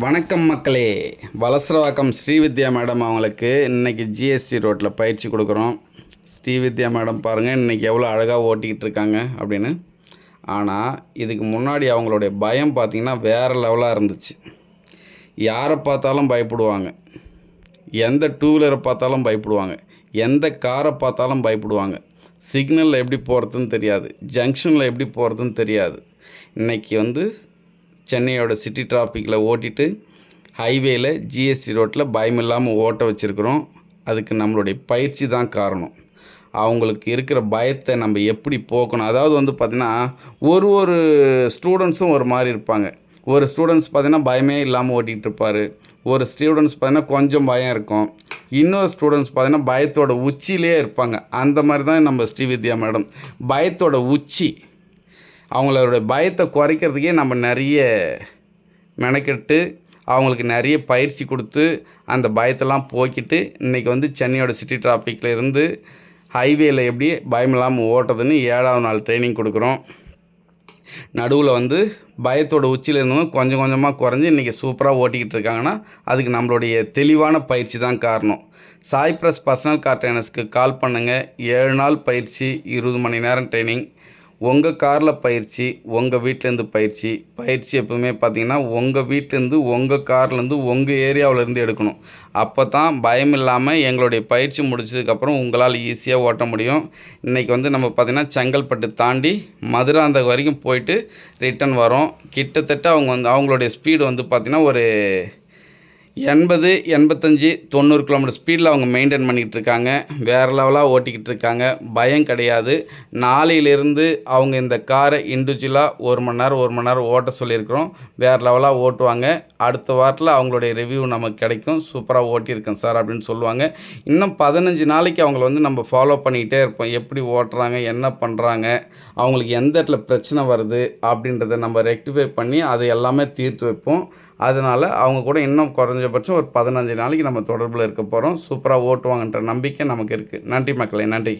வணக்கம் மக்களே. வலசரவாக்கம் ஸ்ரீவித்யா மேடம் அவங்களுக்கு இன்றைக்கி ஜிஎஸ்டி ரோட்டில் பயிற்சி கொடுக்குறோம். ஸ்ரீவித்யா மேடம் பாருங்கள் இன்றைக்கி எவ்வளோ அழகாக ஓட்டிக்கிட்டு இருக்காங்க அப்படின்னு. ஆனால் இதுக்கு முன்னாடி அவங்களுடைய பயம் பார்த்திங்கன்னா வேறு லெவலாக இருந்துச்சு. யாரை பார்த்தாலும் பயப்படுவாங்க. எந்த டூ வீலரை பார்த்தாலும் பயப்படுவாங்க. எந்த காரை பார்த்தாலும் பயப்படுவாங்க. சிக்னலில் எப்படி போகிறதுன்னு தெரியாது. ஜங்ஷனில் எப்படி போகிறதுன்னு தெரியாது. இன்றைக்கி வந்து சென்னையோட சிட்டி டிராஃபிக்கில் ஓட்டிட்டு ஹைவேயில் ஜிஎஸ்டி ரோட்டில் பயம் இல்லாமல் ஓட்ட வச்சுருக்குறோம். அதுக்கு நம்மளுடைய பயிற்சி தான் காரணம். அவங்களுக்கு இருக்கிற பயத்தை நம்ம எப்படி போக்கணும்? அதாவது வந்து பார்த்திங்கன்னா ஒரு ஒரு ஸ்டூடெண்ட்ஸும் ஒரு மாதிரி இருப்பாங்க. ஒரு ஸ்டூடெண்ட்ஸ் பார்த்திங்கன்னா பயமே இல்லாமல் ஓட்டிகிட்டு இருப்பார். ஒரு ஸ்டூடெண்ட்ஸ் பார்த்திங்கன்னா கொஞ்சம் பயம் இருக்கும். இன்னொரு ஸ்டூடெண்ட்ஸ் பார்த்திங்கன்னா பயத்தோட உச்சியிலே இருப்பாங்க. அந்த மாதிரி தான் நம்ம ஸ்ரீவித்யா மேடம். பயத்தோட உச்சி. அவங்களோட பயத்தை குறைக்கிறதுக்கே நம்ம நிறைய மெனக்கெட்டு அவங்களுக்கு நிறைய பயிற்சி கொடுத்து அந்த பயத்தெல்லாம் போக்கிட்டு இன்றைக்கி வந்து சென்னையோட சிட்டி டிராஃபிக்கில் இருந்து ஹைவேயில் எப்படி பயம் இல்லாமல் ஓட்டுறதுன்னு ஏழாவது நாள் ட்ரைனிங் கொடுக்குறோம். நடுவில் வந்து பயத்தோட உச்சியிலேருந்து கொஞ்சம் கொஞ்சமாக குறைஞ்சி இன்றைக்கி சூப்பராக ஓட்டிக்கிட்டு இருக்காங்கன்னா அதுக்கு நம்மளுடைய தெளிவான பயிற்சி தான் காரணம். சாய்ப்ரஸ் பர்சனல் கார் ட்ரைனர்ஸ்க்கு கால் பண்ணுங்கள் ஏழு நாள் பயிற்சி இருபது மணி நேரம் ட்ரைனிங் உங்கள் காரில் பயிற்சி உங்கள் வீட்டிலேருந்து பயிற்சி பயிற்சி எப்பவுமே பார்த்தீங்கன்னா உங்கள் வீட்டிலேருந்து உங்கள் கார்லேருந்து உங்கள் ஏரியாவிலேருந்து எடுக்கணும். அப்போ தான் பயம் இல்லாமல் எங்களுடைய பயிற்சி முடிச்சதுக்கப்புறம் உங்களால் ஈஸியாக ஓட்ட முடியும். இன்றைக்கி வந்து நம்ம பார்த்திங்கன்னா செங்கல்பட்டு தாண்டி மதுராந்தகம் வரைக்கும் போயிட்டு ரிட்டன் வரோம். கிட்டத்தட்ட அவங்க வந்து அவங்களுடைய ஸ்பீடு வந்து பார்த்திங்கன்னா ஒரு எண்பது எண்பத்தஞ்சு தொண்ணூறு கிலோமீட்டர் ஸ்பீடில் அவங்க மெயின்டைன் பண்ணிக்கிட்டு இருக்காங்க வேறு லெவலாக ஓட்டிக்கிட்டு இருக்காங்க பயம் கிடையாது. நாளையிலிருந்து அவங்க இந்த காரை இண்டிவிஜுவலாக ஒரு மணி நேரம் ஒரு மணி நேரம் ஓட்ட சொல்லியிருக்கிறோம். வேறு லெவலாக ஓட்டுவாங்க. அடுத்த வாரத்தில் அவங்களுடைய ரிவ்யூ நமக்கு கிடைக்கும். சூப்பராக ஓட்டியிருக்கேன் சார் அப்படின்னு சொல்லுவாங்க. இன்னும் பதினஞ்சு நாளைக்கு அவங்கள வந்து நம்ம ஃபாலோ பண்ணிக்கிட்டே இருப்போம். எப்படி ஓட்டுறாங்க என்ன பண்ணுறாங்க அவங்களுக்கு எந்த இடத்துல பிரச்சனை வருது அப்படின்றத நம்ம ரெக்டிஃபை பண்ணி அது எல்லாமே தீர்த்து வைப்போம். அதனால் அவங்க கூட இன்னும் குறைஞ்சபட்சம் ஒரு பதினஞ்சு நாளைக்கு நம்ம தொடர்பில் இருக்க போகிறோம் சூப்பராக ஓட்டுவாங்கன்ற நம்பிக்கை நமக்கு இருக்குது நன்றி மக்களே நன்றி.